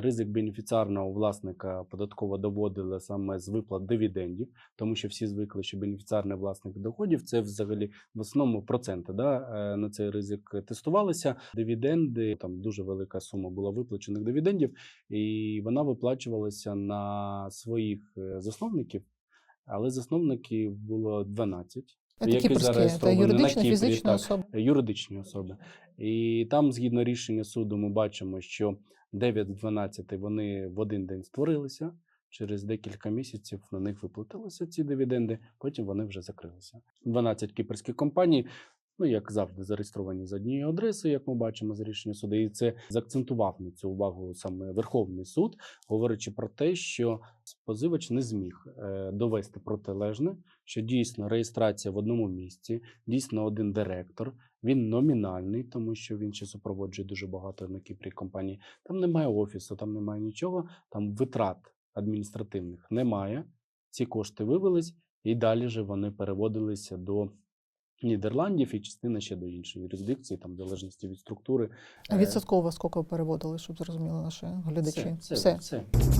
Ризик бенефіціарного власника податково доводила саме з виплат дивідендів, тому що всі звикли, що бенефіціарний власник доходів це взагалі в основному проценти. Да, е, на цей ризик тестувалися. Дивіденди там дуже велика сума була виплачених дивідендів, і вона виплачувалася на своїх е, засновників, але засновників було 12. Это які кипрські, зареєстровані на юридична, Кіпрі, так. особи. юридичні особи. І там, згідно рішення суду, ми бачимо, що 9 з 12 вони в один день створилися. Через декілька місяців на них виплатилися ці дивіденди, потім вони вже закрилися. 12 кіпрських компаній, ну як завжди, зареєстровані за однією адресою, як ми бачимо з рішення суду. І це заакцентував на цю увагу саме Верховний суд, говорячи про те, що позивач не зміг е, довести протилежне, що дійсно реєстрація в одному місці, дійсно один директор. Він номінальний, тому що він ще супроводжує дуже багато на Кіпрі компаній. Там немає офісу, там немає нічого, там витрат адміністративних немає. Ці кошти вивелись, і далі же вони переводилися до Нідерландів і частина ще до іншої юрисдикції, там в залежності від структури. А Е, відсотково скільки переводили, щоб зрозуміли наші глядачі? Все, все, Все. все.